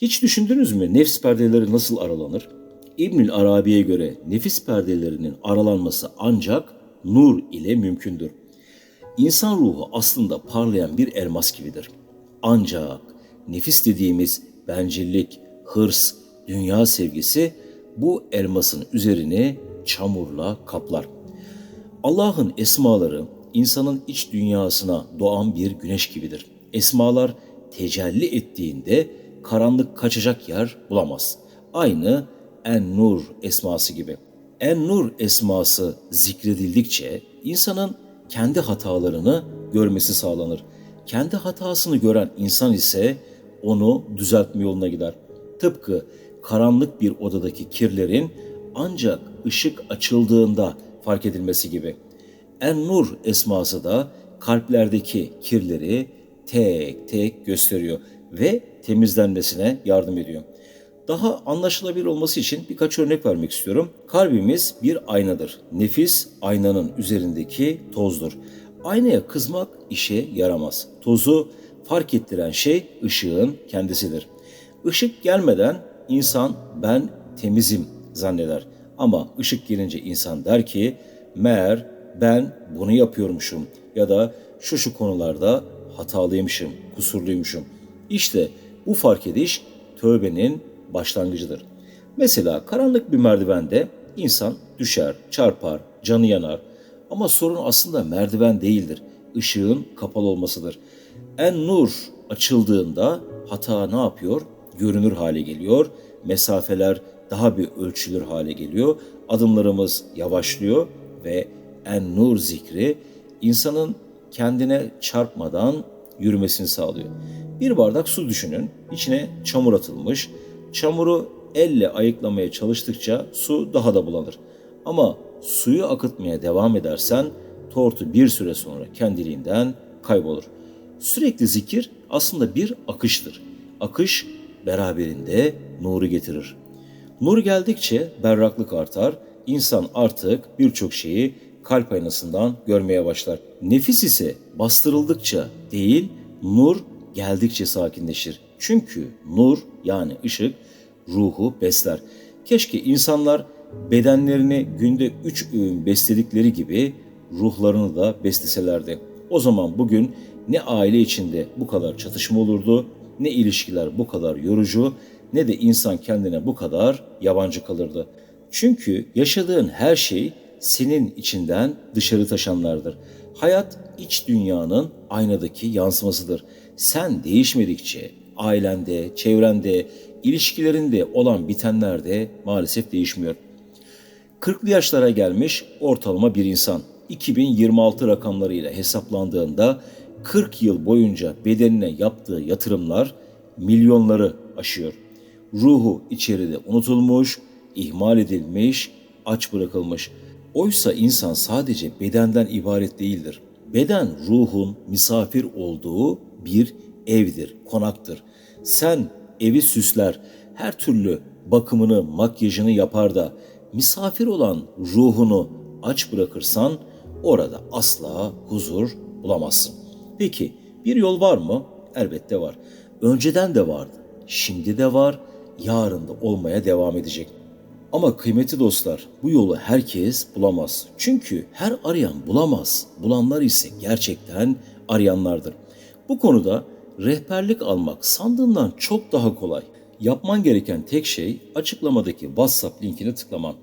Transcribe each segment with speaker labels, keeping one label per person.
Speaker 1: Hiç düşündünüz mü nefs perdeleri nasıl aralanır? İbnül Arabi'ye göre nefis perdelerinin aralanması ancak nur ile mümkündür. İnsan ruhu aslında parlayan bir elmas gibidir. Ancak nefis dediğimiz bencillik, hırs, dünya sevgisi bu elmasın üzerini çamurla kaplar. Allah'ın esmaları insanın iç dünyasına doğan bir güneş gibidir. Esmalar tecelli ettiğinde karanlık kaçacak yer bulamaz. Aynı En-Nur esması gibi. En-Nur esması zikredildikçe insanın kendi hatalarını görmesi sağlanır. Kendi hatasını gören insan ise onu düzeltme yoluna gider. Tıpkı karanlık bir odadaki kirlerin ancak ışık açıldığında fark edilmesi gibi. En-Nur esması da kalplerdeki kirleri tek tek gösteriyor ve temizlenmesine yardım ediyor. Daha anlaşılabilir olması için birkaç örnek vermek istiyorum. Kalbimiz bir aynadır. Nefis aynanın üzerindeki tozdur. Aynaya kızmak işe yaramaz. Tozu fark ettiren şey ışığın kendisidir. Işık gelmeden insan ben temizim zanneder. Ama ışık gelince insan der ki meğer ben bunu yapıyormuşum ya da şu şu konularda hatalıymışım, kusurluymuşum. İşte bu fark ediş tövbenin başlangıcıdır. Mesela karanlık bir merdivende insan düşer, çarpar, canı yanar. Ama sorun aslında merdiven değildir. Işığın kapalı olmasıdır. En nur açıldığında hata ne yapıyor? Görünür hale geliyor. Mesafeler daha bir ölçülür hale geliyor. Adımlarımız yavaşlıyor ve en nur zikri insanın kendine çarpmadan yürümesini sağlıyor. Bir bardak su düşünün. İçine çamur atılmış. Çamuru elle ayıklamaya çalıştıkça su daha da bulanır. Ama suyu akıtmaya devam edersen tortu bir süre sonra kendiliğinden kaybolur. Sürekli zikir aslında bir akıştır. Akış beraberinde nuru getirir. Nur geldikçe berraklık artar, insan artık birçok şeyi kalp aynasından görmeye başlar. Nefis ise bastırıldıkça değil, nur geldikçe sakinleşir. Çünkü nur yani ışık ruhu besler. Keşke insanlar bedenlerini günde üç öğün besledikleri gibi ruhlarını da besleselerdi. O zaman bugün ne aile içinde bu kadar çatışma olurdu, ne ilişkiler bu kadar yorucu, ne de insan kendine bu kadar yabancı kalırdı. Çünkü yaşadığın her şey senin içinden dışarı taşanlardır. Hayat iç dünyanın aynadaki yansımasıdır. Sen değişmedikçe ailende, çevrende, ilişkilerinde olan bitenler de maalesef değişmiyor. 40'lı yaşlara gelmiş ortalama bir insan 2026 rakamlarıyla hesaplandığında 40 yıl boyunca bedenine yaptığı yatırımlar milyonları aşıyor. Ruhu içeride unutulmuş, ihmal edilmiş, aç bırakılmış. Oysa insan sadece bedenden ibaret değildir. Beden ruhun misafir olduğu bir evdir, konaktır. Sen evi süsler, her türlü bakımını, makyajını yapar da misafir olan ruhunu aç bırakırsan orada asla huzur bulamazsın. Peki bir yol var mı? Elbette var. Önceden de vardı. Şimdi de var. Yarın da olmaya devam edecek. Ama kıymeti dostlar bu yolu herkes bulamaz. Çünkü her arayan bulamaz. Bulanlar ise gerçekten arayanlardır. Bu konuda rehberlik almak sandığından çok daha kolay. Yapman gereken tek şey açıklamadaki WhatsApp linkine tıklaman.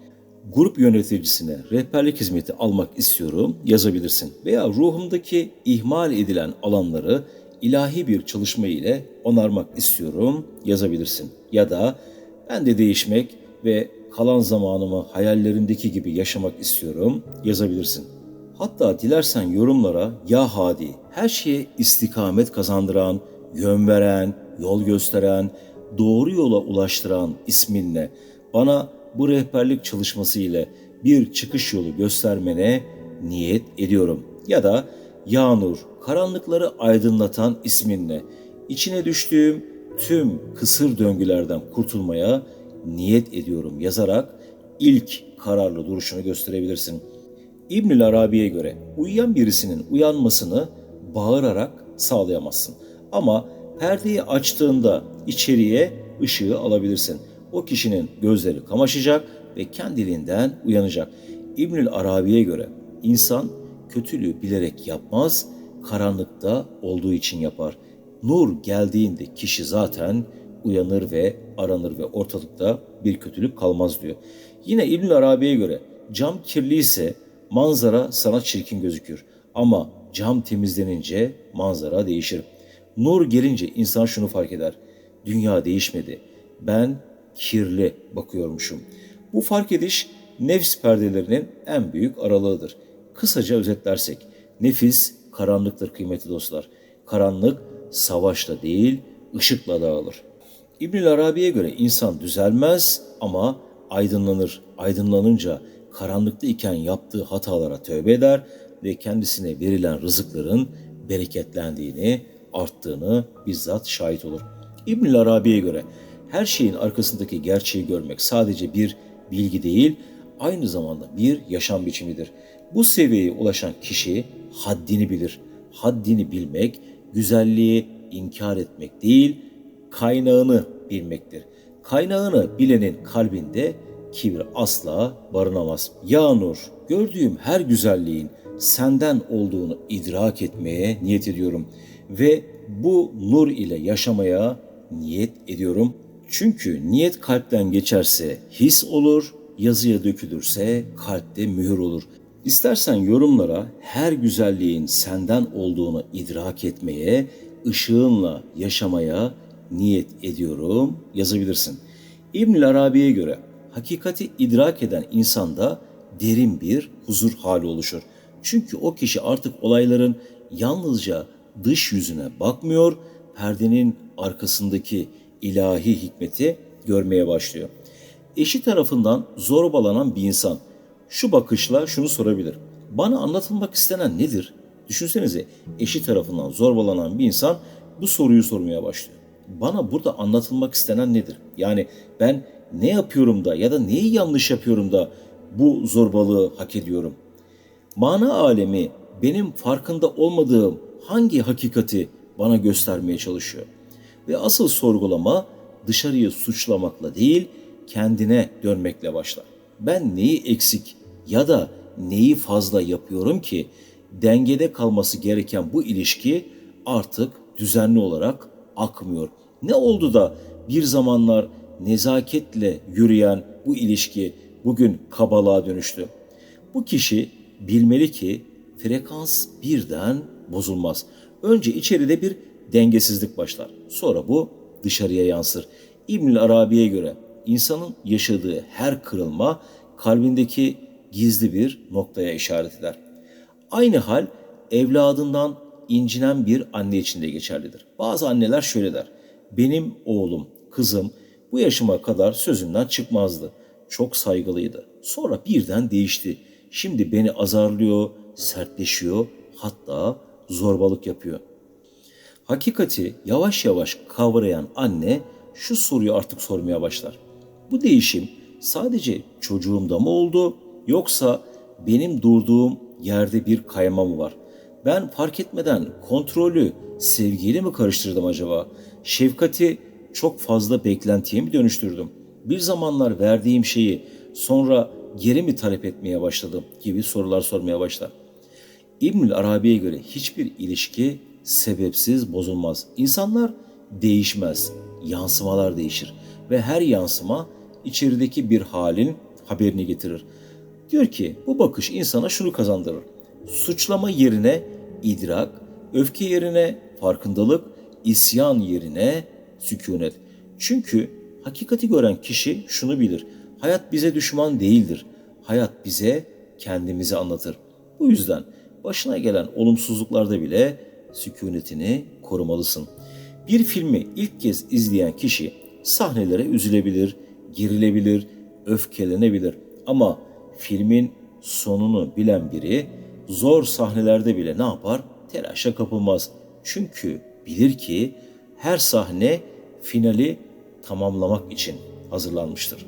Speaker 1: Grup yöneticisine rehberlik hizmeti almak istiyorum yazabilirsin. Veya ruhumdaki ihmal edilen alanları ilahi bir çalışma ile onarmak istiyorum yazabilirsin. Ya da ben de değişmek ve kalan zamanımı hayallerindeki gibi yaşamak istiyorum yazabilirsin. Hatta dilersen yorumlara ya hadi her şeye istikamet kazandıran, yön veren, yol gösteren, doğru yola ulaştıran isminle bana bu rehberlik çalışması ile bir çıkış yolu göstermene niyet ediyorum. Ya da Yağnur, karanlıkları aydınlatan isminle içine düştüğüm tüm kısır döngülerden kurtulmaya niyet ediyorum yazarak ilk kararlı duruşunu gösterebilirsin. İbnül Arabi'ye göre uyuyan birisinin uyanmasını bağırarak sağlayamazsın. Ama perdeyi açtığında içeriye ışığı alabilirsin. O kişinin gözleri kamaşacak ve kendiliğinden uyanacak. İbnül Arabi'ye göre insan kötülüğü bilerek yapmaz, karanlıkta olduğu için yapar. Nur geldiğinde kişi zaten uyanır ve aranır ve ortalıkta bir kötülük kalmaz diyor. Yine İbn Arabi'ye göre cam kirli ise manzara sana çirkin gözükür ama cam temizlenince manzara değişir. Nur gelince insan şunu fark eder. Dünya değişmedi. Ben kirli bakıyormuşum. Bu fark ediş nefs perdelerinin en büyük aralığıdır. Kısaca özetlersek nefis karanlıktır kıymetli dostlar. Karanlık savaşla değil ışıkla dağılır. İbnül Arabi'ye göre insan düzelmez ama aydınlanır. Aydınlanınca karanlıkta iken yaptığı hatalara tövbe eder ve kendisine verilen rızıkların bereketlendiğini, arttığını bizzat şahit olur. İbnül Arabi'ye göre her şeyin arkasındaki gerçeği görmek sadece bir bilgi değil, aynı zamanda bir yaşam biçimidir. Bu seviyeye ulaşan kişi haddini bilir. Haddini bilmek, güzelliği inkar etmek değil, kaynağını bilmektir. Kaynağını bilenin kalbinde kibir asla barınamaz. Ya Nur, gördüğüm her güzelliğin senden olduğunu idrak etmeye niyet ediyorum ve bu nur ile yaşamaya niyet ediyorum. Çünkü niyet kalpten geçerse his olur, yazıya dökülürse kalpte mühür olur. İstersen yorumlara her güzelliğin senden olduğunu idrak etmeye, ışığınla yaşamaya niyet ediyorum yazabilirsin. İbn Arabi'ye göre hakikati idrak eden insanda derin bir huzur hali oluşur. Çünkü o kişi artık olayların yalnızca dış yüzüne bakmıyor, perdenin arkasındaki ilahi hikmeti görmeye başlıyor. Eşi tarafından zorbalanan bir insan şu bakışla şunu sorabilir. Bana anlatılmak istenen nedir? Düşünsenize eşi tarafından zorbalanan bir insan bu soruyu sormaya başlıyor. Bana burada anlatılmak istenen nedir? Yani ben ne yapıyorum da ya da neyi yanlış yapıyorum da bu zorbalığı hak ediyorum? Mana alemi benim farkında olmadığım hangi hakikati bana göstermeye çalışıyor? Ve asıl sorgulama dışarıyı suçlamakla değil, kendine dönmekle başlar. Ben neyi eksik ya da neyi fazla yapıyorum ki dengede kalması gereken bu ilişki artık düzenli olarak akmıyor. Ne oldu da bir zamanlar nezaketle yürüyen bu ilişki bugün kabalığa dönüştü? Bu kişi bilmeli ki frekans birden bozulmaz. Önce içeride bir dengesizlik başlar. Sonra bu dışarıya yansır. İbnül Arabi'ye göre insanın yaşadığı her kırılma kalbindeki gizli bir noktaya işaret eder. Aynı hal evladından incinen bir anne için de geçerlidir. Bazı anneler şöyle der. Benim oğlum, kızım bu yaşıma kadar sözünden çıkmazdı. Çok saygılıydı. Sonra birden değişti. Şimdi beni azarlıyor, sertleşiyor, hatta zorbalık yapıyor. Hakikati yavaş yavaş kavrayan anne şu soruyu artık sormaya başlar. Bu değişim sadece çocuğumda mı oldu yoksa benim durduğum yerde bir kayma mı var? Ben fark etmeden kontrolü sevgiyle mi karıştırdım acaba? Şefkati çok fazla beklentiye mi dönüştürdüm? Bir zamanlar verdiğim şeyi sonra geri mi talep etmeye başladım gibi sorular sormaya başlar. İbnül Arabi'ye göre hiçbir ilişki sebepsiz bozulmaz. İnsanlar değişmez, yansımalar değişir ve her yansıma içerideki bir halin haberini getirir. Diyor ki bu bakış insana şunu kazandırır. Suçlama yerine idrak, öfke yerine farkındalık, isyan yerine sükunet. Çünkü hakikati gören kişi şunu bilir. Hayat bize düşman değildir. Hayat bize kendimizi anlatır. Bu yüzden başına gelen olumsuzluklarda bile sükunetini korumalısın. Bir filmi ilk kez izleyen kişi sahnelere üzülebilir, gerilebilir, öfkelenebilir. Ama filmin sonunu bilen biri zor sahnelerde bile ne yapar? Telaşa kapılmaz. Çünkü bilir ki her sahne finali tamamlamak için hazırlanmıştır.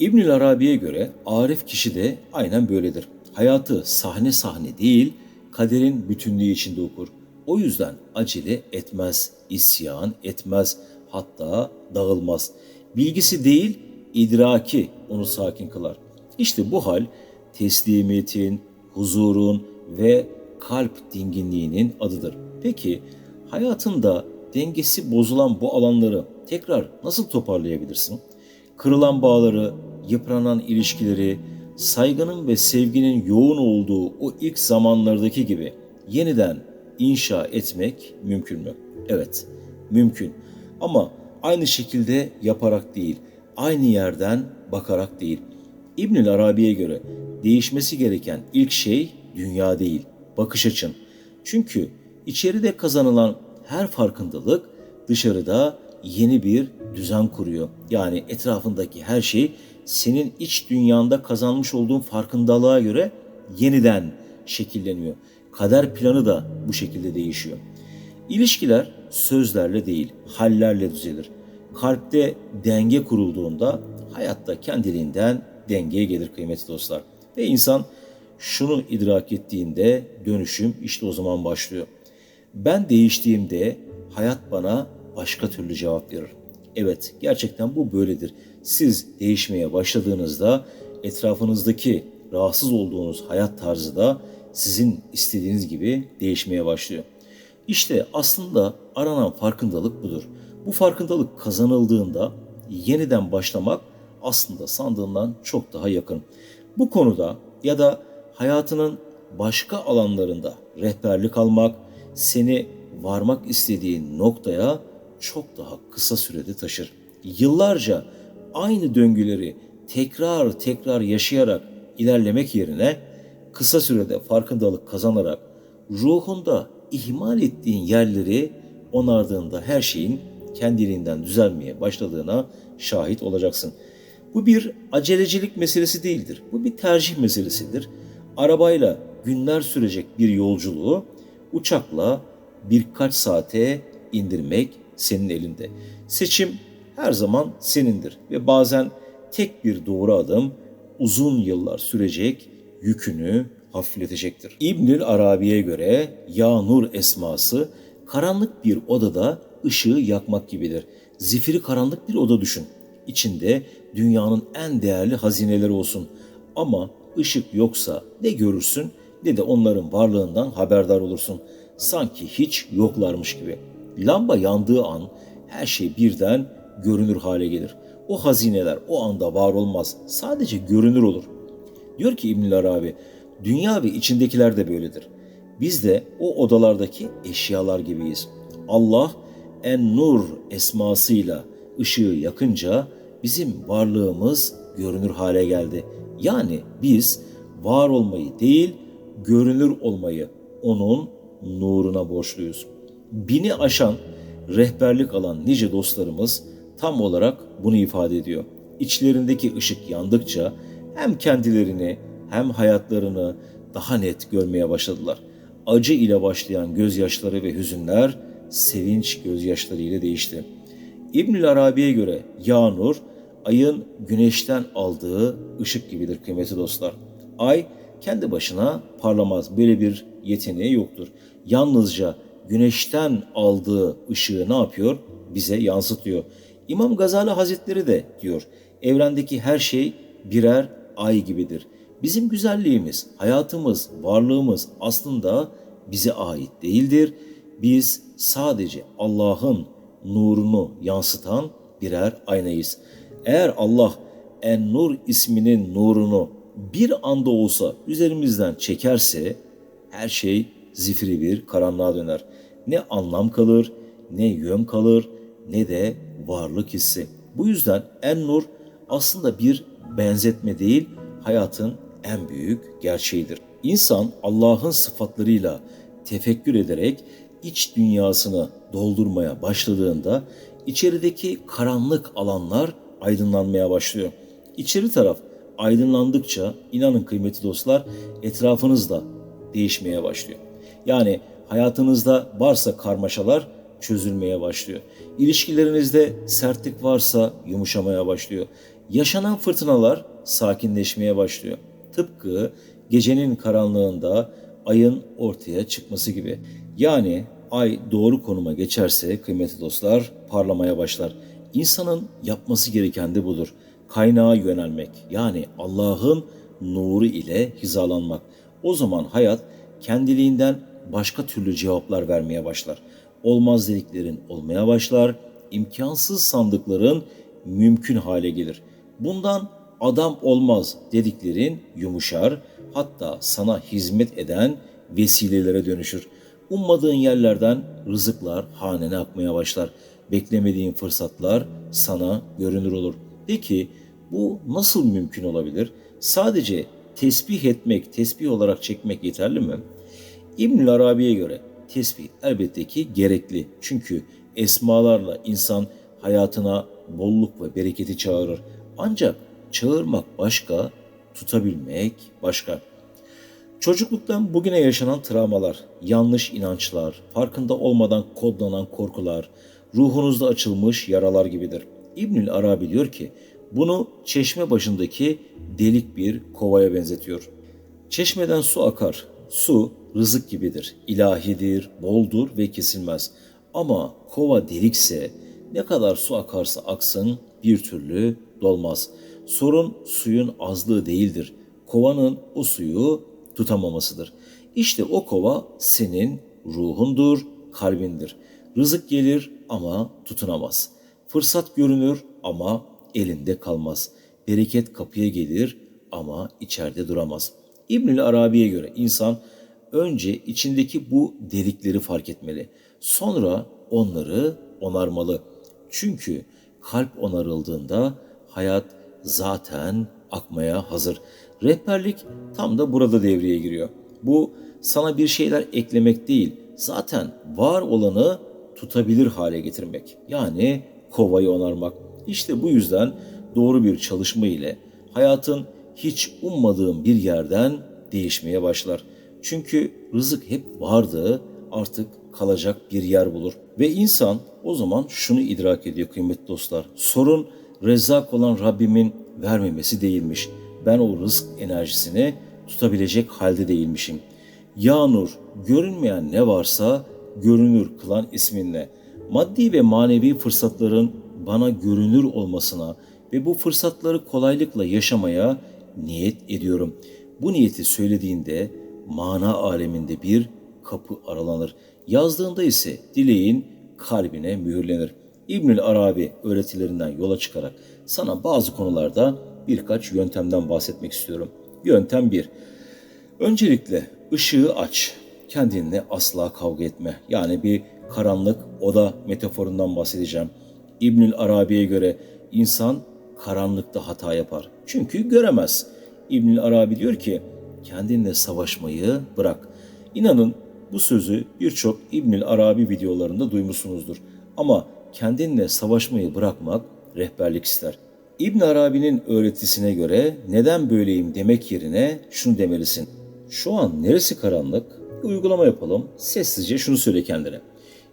Speaker 1: İbnül Arabi'ye göre Arif kişi de aynen böyledir. Hayatı sahne sahne değil, kaderin bütünlüğü içinde okur. O yüzden acele etmez, isyan etmez, hatta dağılmaz. Bilgisi değil, idraki onu sakin kılar. İşte bu hal teslimiyetin, huzurun ve kalp dinginliğinin adıdır. Peki hayatında dengesi bozulan bu alanları tekrar nasıl toparlayabilirsin? Kırılan bağları, yıpranan ilişkileri, saygının ve sevginin yoğun olduğu o ilk zamanlardaki gibi yeniden inşa etmek mümkün mü? Evet, mümkün. Ama aynı şekilde yaparak değil, aynı yerden bakarak değil. İbnül Arabi'ye göre değişmesi gereken ilk şey dünya değil, bakış açın. Çünkü içeride kazanılan her farkındalık dışarıda yeni bir düzen kuruyor. Yani etrafındaki her şey senin iç dünyanda kazanmış olduğun farkındalığa göre yeniden şekilleniyor. Kader planı da bu şekilde değişiyor. İlişkiler sözlerle değil, hallerle düzelir. Kalpte denge kurulduğunda hayatta kendiliğinden dengeye gelir kıymetli dostlar. Ve insan şunu idrak ettiğinde dönüşüm işte o zaman başlıyor. Ben değiştiğimde hayat bana başka türlü cevap verir. Evet, gerçekten bu böyledir. Siz değişmeye başladığınızda etrafınızdaki rahatsız olduğunuz hayat tarzı da sizin istediğiniz gibi değişmeye başlıyor. İşte aslında aranan farkındalık budur. Bu farkındalık kazanıldığında yeniden başlamak aslında sandığından çok daha yakın. Bu konuda ya da hayatının başka alanlarında rehberlik almak seni varmak istediğin noktaya çok daha kısa sürede taşır. Yıllarca aynı döngüleri tekrar tekrar yaşayarak ilerlemek yerine kısa sürede farkındalık kazanarak ruhunda ihmal ettiğin yerleri onardığında her şeyin kendiliğinden düzelmeye başladığına şahit olacaksın. Bu bir acelecilik meselesi değildir. Bu bir tercih meselesidir. Arabayla günler sürecek bir yolculuğu uçakla birkaç saate indirmek senin elinde. Seçim her zaman senindir ve bazen tek bir doğru adım uzun yıllar sürecek yükünü hafifletecektir. İbnül Arabi'ye göre Ya Nur esması karanlık bir odada ışığı yakmak gibidir. Zifiri karanlık bir oda düşün. İçinde dünyanın en değerli hazineleri olsun. Ama ışık yoksa ne görürsün ne de onların varlığından haberdar olursun. Sanki hiç yoklarmış gibi. Lamba yandığı an her şey birden görünür hale gelir. O hazineler o anda var olmaz. Sadece görünür olur. Diyor ki İbnül Arabi, dünya ve içindekiler de böyledir. Biz de o odalardaki eşyalar gibiyiz. Allah En-Nur esmasıyla ışığı yakınca bizim varlığımız görünür hale geldi. Yani biz var olmayı değil, görünür olmayı onun nuruna borçluyuz. Bini aşan rehberlik alan nice dostlarımız tam olarak bunu ifade ediyor. İçlerindeki ışık yandıkça hem kendilerini hem hayatlarını daha net görmeye başladılar. Acı ile başlayan gözyaşları ve hüzünler sevinç gözyaşları ile değişti. İbnül Arabi'ye göre yağmur ayın güneşten aldığı ışık gibidir kıymetli dostlar. Ay kendi başına parlamaz. Böyle bir yeteneği yoktur. Yalnızca güneşten aldığı ışığı ne yapıyor? Bize yansıtıyor. İmam Gazali Hazretleri de diyor, evrendeki her şey birer ay gibidir. Bizim güzelliğimiz, hayatımız, varlığımız aslında bize ait değildir. Biz sadece Allah'ın nurunu yansıtan birer aynayız. Eğer Allah En-Nur isminin nurunu bir anda olsa üzerimizden çekerse her şey zifiri bir karanlığa döner. Ne anlam kalır, ne yön kalır, ne de varlık hissi. Bu yüzden En-Nur aslında bir benzetme değil, hayatın en büyük gerçeğidir. İnsan Allah'ın sıfatlarıyla tefekkür ederek iç dünyasını doldurmaya başladığında içerideki karanlık alanlar aydınlanmaya başlıyor. İçeri taraf aydınlandıkça inanın kıymetli dostlar etrafınız da değişmeye başlıyor. Yani hayatınızda varsa karmaşalar çözülmeye başlıyor. İlişkilerinizde sertlik varsa yumuşamaya başlıyor. Yaşanan fırtınalar sakinleşmeye başlıyor. Tıpkı gecenin karanlığında ayın ortaya çıkması gibi. Yani ay doğru konuma geçerse kıymetli dostlar parlamaya başlar. İnsanın yapması gereken de budur. Kaynağa yönelmek yani Allah'ın nuru ile hizalanmak. O zaman hayat kendiliğinden başka türlü cevaplar vermeye başlar. Olmaz dediklerin olmaya başlar, imkansız sandıkların mümkün hale gelir. Bundan adam olmaz dediklerin yumuşar, hatta sana hizmet eden vesilelere dönüşür. Ummadığın yerlerden rızıklar hanene akmaya başlar. Beklemediğin fırsatlar sana görünür olur. Peki bu nasıl mümkün olabilir? Sadece tesbih etmek, tesbih olarak çekmek yeterli mi? İbnül Arabi'ye göre tesbih elbette ki gerekli. Çünkü esmalarla insan hayatına bolluk ve bereketi çağırır. Ancak çağırmak başka, tutabilmek başka. Çocukluktan bugüne yaşanan travmalar, yanlış inançlar, farkında olmadan kodlanan korkular, ruhunuzda açılmış yaralar gibidir. İbnül Arabi diyor ki, bunu çeşme başındaki delik bir kovaya benzetiyor. Çeşmeden su akar. Su rızık gibidir, ilahidir, boldur ve kesilmez. Ama kova delikse ne kadar su akarsa aksın bir türlü dolmaz. Sorun suyun azlığı değildir. Kovanın o suyu tutamamasıdır. İşte o kova senin ruhundur, kalbindir. Rızık gelir ama tutunamaz. Fırsat görünür ama elinde kalmaz. Bereket kapıya gelir ama içeride duramaz. İbnül Arabi'ye göre insan önce içindeki bu delikleri fark etmeli. Sonra onları onarmalı. Çünkü kalp onarıldığında hayat zaten akmaya hazır. Rehberlik tam da burada devreye giriyor. Bu sana bir şeyler eklemek değil, zaten var olanı tutabilir hale getirmek. Yani kovayı onarmak. İşte bu yüzden doğru bir çalışma ile hayatın hiç ummadığın bir yerden değişmeye başlar. Çünkü rızık hep vardı, artık kalacak bir yer bulur. Ve insan o zaman şunu idrak ediyor kıymetli dostlar. Sorun rezzak olan Rabbimin vermemesi değilmiş. Ben o rızk enerjisini tutabilecek halde değilmişim. Ya Nur, görünmeyen ne varsa görünür kılan isminle. Maddi ve manevi fırsatların bana görünür olmasına ve bu fırsatları kolaylıkla yaşamaya niyet ediyorum. Bu niyeti söylediğinde mana aleminde bir kapı aralanır. Yazdığında ise dileğin kalbine mühürlenir. İbnül Arabi öğretilerinden yola çıkarak sana bazı konularda birkaç yöntemden bahsetmek istiyorum. Yöntem 1. Öncelikle ışığı aç. Kendinle asla kavga etme. Yani bir karanlık oda metaforundan bahsedeceğim. İbnül Arabi'ye göre insan karanlıkta hata yapar. Çünkü göremez. İbnül Arabi diyor ki kendinle savaşmayı bırak. İnanın bu sözü birçok İbnül Arabi videolarında duymuşsunuzdur. Ama kendinle savaşmayı bırakmak rehberlik ister. İbn Arabi'nin öğretisine göre neden böyleyim demek yerine şunu demelisin. Şu an neresi karanlık? Uygulama yapalım. Sessizce şunu söyle kendine.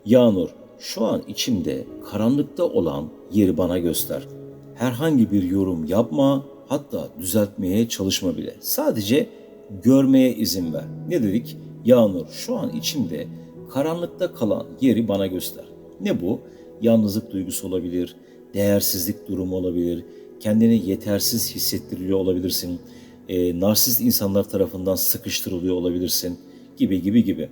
Speaker 1: Yağnur, şu an içimde karanlıkta olan yeri bana göster. Herhangi bir yorum yapma, hatta düzeltmeye çalışma bile. Sadece görmeye izin ver. Ne dedik? Yağnur, şu an içimde karanlıkta kalan yeri bana göster. Ne bu? Yalnızlık duygusu olabilir, değersizlik durumu olabilir, kendini yetersiz hissettiriliyor olabilirsin, e, narsist insanlar tarafından sıkıştırılıyor olabilirsin gibi gibi gibi.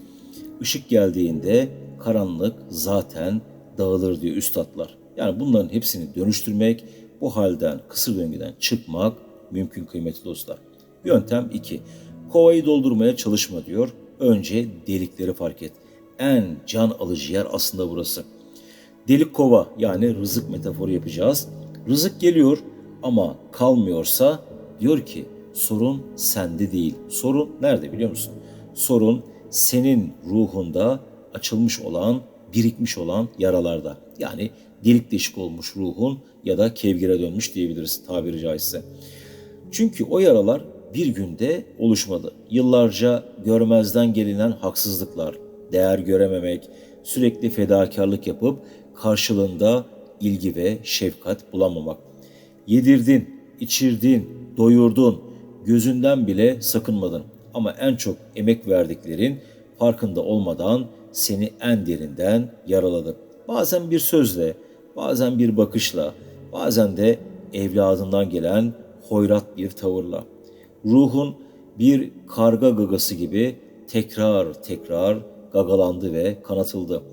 Speaker 1: Işık geldiğinde karanlık zaten dağılır diyor üstadlar. Yani bunların hepsini dönüştürmek, bu halden, kısır döngüden çıkmak mümkün kıymetli dostlar. Yöntem 2. Kovayı doldurmaya çalışma diyor. Önce delikleri fark et. En can alıcı yer aslında burası. Delik kova yani rızık metaforu yapacağız. Rızık geliyor ama kalmıyorsa diyor ki sorun sende değil. Sorun nerede biliyor musun? Sorun senin ruhunda açılmış olan, birikmiş olan yaralarda. Yani delik deşik olmuş ruhun ya da kevgire dönmüş diyebiliriz tabiri caizse. Çünkü o yaralar bir günde oluşmadı. Yıllarca görmezden gelinen haksızlıklar, değer görememek, sürekli fedakarlık yapıp karşılığında ilgi ve şefkat bulamamak. Yedirdin, içirdin, doyurdun, gözünden bile sakınmadın. Ama en çok emek verdiklerin farkında olmadan seni en derinden yaraladı. Bazen bir sözle, bazen bir bakışla, bazen de evladından gelen hoyrat bir tavırla. Ruhun bir karga gagası gibi tekrar tekrar gagalandı ve kanatıldı.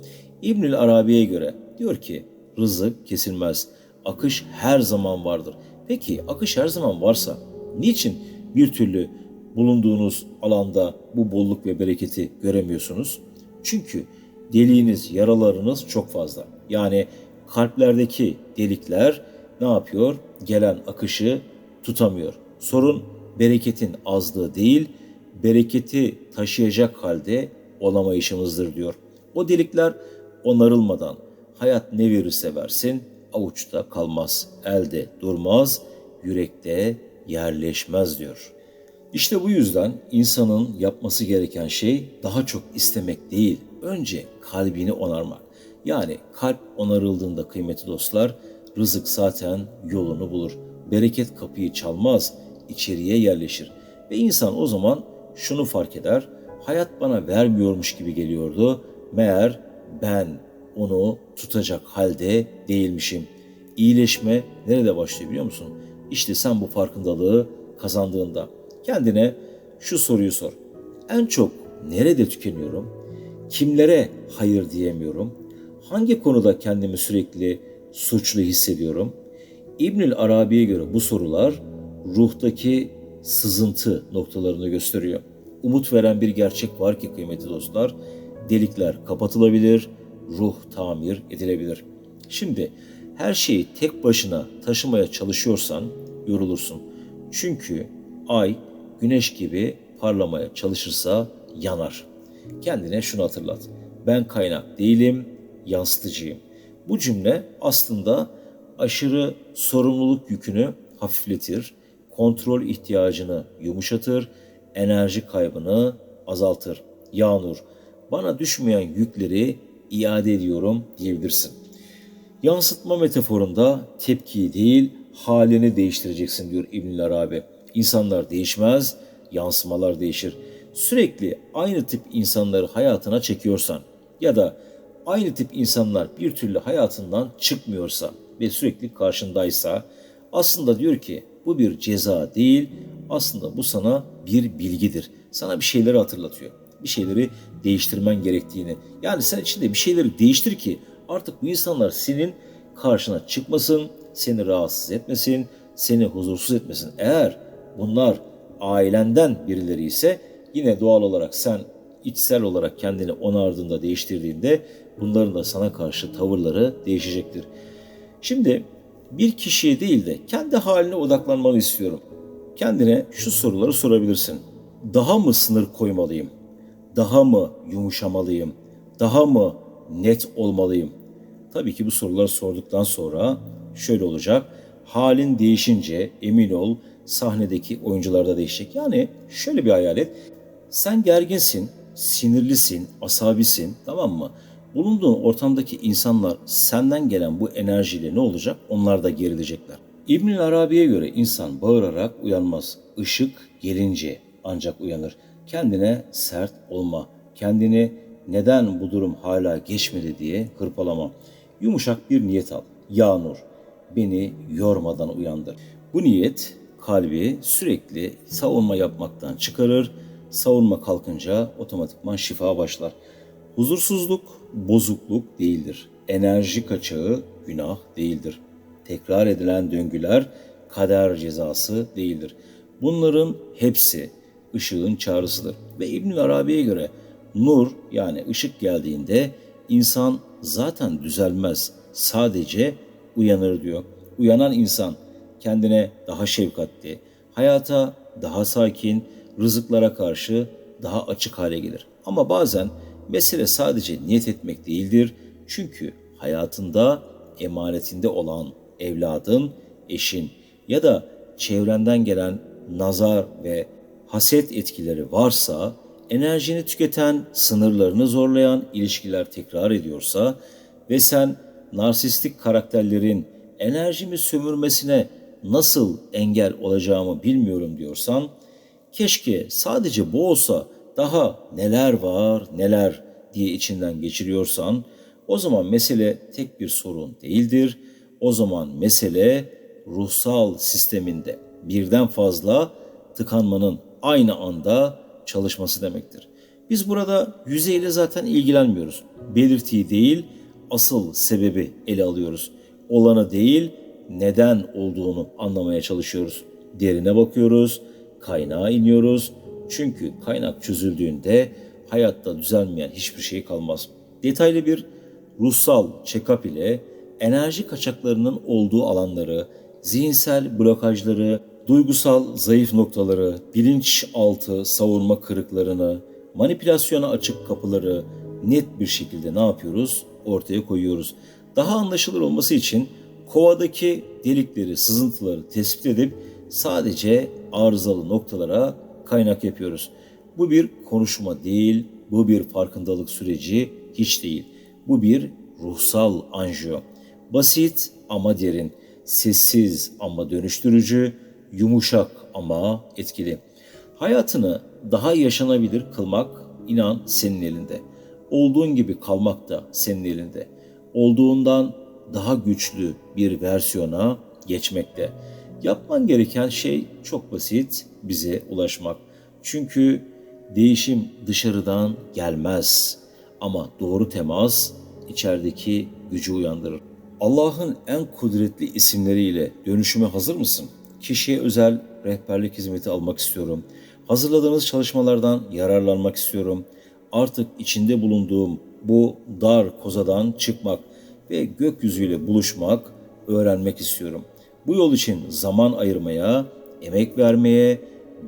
Speaker 1: İbnül Arabi'ye göre diyor ki rızık kesilmez. Akış her zaman vardır. Peki akış her zaman varsa niçin bir türlü bulunduğunuz alanda bu bolluk ve bereketi göremiyorsunuz? Çünkü deliğiniz, yaralarınız çok fazla. Yani kalplerdeki delikler ne yapıyor? Gelen akışı tutamıyor. Sorun bereketin azlığı değil, bereketi taşıyacak halde olamayışımızdır diyor. O delikler onarılmadan hayat ne verirse versin avuçta kalmaz, elde durmaz, yürekte yerleşmez diyor. İşte bu yüzden insanın yapması gereken şey daha çok istemek değil, önce kalbini onarmak. Yani kalp onarıldığında kıymetli dostlar, rızık zaten yolunu bulur. Bereket kapıyı çalmaz, içeriye yerleşir. Ve insan o zaman şunu fark eder, hayat bana vermiyormuş gibi geliyordu. Meğer ben onu tutacak halde değilmişim. İyileşme nerede başlıyor biliyor musun? İşte sen bu farkındalığı kazandığında kendine şu soruyu sor. En çok nerede tükeniyorum? Kimlere hayır diyemiyorum? Hangi konuda kendimi sürekli suçlu hissediyorum? İbnül Arabi'ye göre bu sorular ruhtaki sızıntı noktalarını gösteriyor. Umut veren bir gerçek var ki kıymetli dostlar, delikler kapatılabilir, ruh tamir edilebilir. Şimdi her şeyi tek başına taşımaya çalışıyorsan yorulursun. Çünkü ay güneş gibi parlamaya çalışırsa yanar. Kendine şunu hatırlat. Ben kaynak değilim, yansıtıcıyım. Bu cümle aslında aşırı sorumluluk yükünü hafifletir, kontrol ihtiyacını yumuşatır, enerji kaybını azaltır. Yağnur, bana düşmeyen yükleri iade ediyorum diyebilirsin. Yansıtma metaforunda tepkiyi değil halini değiştireceksin diyor İbn Arabi. İnsanlar değişmez, yansımalar değişir. Sürekli aynı tip insanları hayatına çekiyorsan ya da aynı tip insanlar bir türlü hayatından çıkmıyorsa ve sürekli karşındaysa aslında diyor ki bu bir ceza değil, aslında bu sana bir bilgidir. Sana bir şeyleri hatırlatıyor. Bir şeyleri değiştirmen gerektiğini. Yani sen içinde bir şeyleri değiştir ki artık bu insanlar senin karşına çıkmasın, seni rahatsız etmesin, seni huzursuz etmesin. Eğer bunlar ailenden birileri ise yine doğal olarak sen içsel olarak kendini onardığında, değiştirdiğinde bunların da sana karşı tavırları değişecektir. Şimdi bir kişiye değil de kendi haline odaklanmanı istiyorum. Kendine şu soruları sorabilirsin. Daha mı sınır koymalıyım? Daha mı yumuşamalıyım? Daha mı net olmalıyım? Tabii ki bu soruları sorduktan sonra şöyle olacak. Halin değişince emin ol sahnedeki oyuncular da değişecek. Yani şöyle bir hayal et. Sen gerginsin, sinirlisin, asabisin tamam mı? Bulunduğun ortamdaki insanlar senden gelen bu enerjiyle ne olacak? Onlar da gerilecekler. İbn Arabi'ye göre insan bağırarak uyanmaz. Işık gelince ancak uyanır. Kendine sert olma. Kendini neden bu durum hala geçmedi diye hırpalama. Yumuşak bir niyet al. Yağmur beni yormadan uyandır. Bu niyet kalbi sürekli savunma yapmaktan çıkarır. Savunma kalkınca otomatikman şifa başlar. Huzursuzluk bozukluk değildir. Enerji kaçağı günah değildir. Tekrar edilen döngüler kader cezası değildir. Bunların hepsi ışığın çağrısıdır. Ve İbn Arabi'ye göre nur yani ışık geldiğinde insan zaten düzelmez. Sadece uyanır diyor. Uyanan insan kendine daha şefkatli, hayata daha sakin, rızıklara karşı daha açık hale gelir. Ama bazen mesele sadece niyet etmek değildir. Çünkü hayatında emanetinde olan evladın, eşin ya da çevrenden gelen nazar ve haset etkileri varsa, enerjini tüketen, sınırlarını zorlayan ilişkiler tekrar ediyorsa ve sen narsistik karakterlerin enerjimi sömürmesine nasıl engel olacağımı bilmiyorum diyorsan, keşke sadece bu olsa daha neler var neler diye içinden geçiriyorsan o zaman mesele tek bir sorun değildir. O zaman mesele ruhsal sisteminde birden fazla tıkanmanın aynı anda çalışması demektir. Biz burada yüzeyle zaten ilgilenmiyoruz. Belirtiyi değil, asıl sebebi ele alıyoruz. Olanı değil, neden olduğunu anlamaya çalışıyoruz. Derine bakıyoruz, kaynağa iniyoruz. Çünkü kaynak çözüldüğünde hayatta düzelmeyen hiçbir şey kalmaz. Detaylı bir ruhsal check-up ile enerji kaçaklarının olduğu alanları, zihinsel blokajları, duygusal zayıf noktaları, bilinçaltı savunma kırıklarını, manipülasyona açık kapıları net bir şekilde ne yapıyoruz? Ortaya koyuyoruz. Daha anlaşılır olması için kovadaki delikleri, sızıntıları tespit edip sadece arızalı noktalara kaynak yapıyoruz. Bu bir konuşma değil, bu bir farkındalık süreci hiç değil. Bu bir ruhsal anjiyo. Basit ama derin, sessiz ama dönüştürücü, yumuşak ama etkili. Hayatını daha yaşanabilir kılmak inan senin elinde. Olduğun gibi kalmak da senin elinde. Olduğundan daha güçlü bir versiyona geçmekte. Yapman gereken şey çok basit, bize ulaşmak. Çünkü değişim dışarıdan gelmez ama doğru temas içerideki gücü uyandırır. Allah'ın en kudretli isimleriyle dönüşüme hazır mısın? Kişiye özel rehberlik hizmeti almak istiyorum. Hazırladığınız çalışmalardan yararlanmak istiyorum. Artık içinde bulunduğum bu dar kozadan çıkmak ve gökyüzüyle buluşmak, öğrenmek istiyorum. Bu yol için zaman ayırmaya, emek vermeye,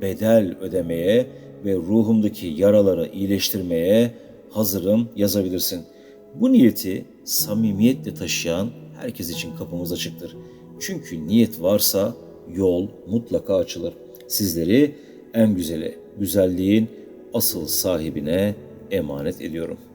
Speaker 1: bedel ödemeye ve ruhumdaki yaraları iyileştirmeye hazırım yazabilirsin. Bu niyeti samimiyetle taşıyan herkes için kapımız açıktır. Çünkü niyet varsa yol mutlaka açılır. Sizleri en güzeli, güzelliğin asıl sahibine emanet ediyorum.''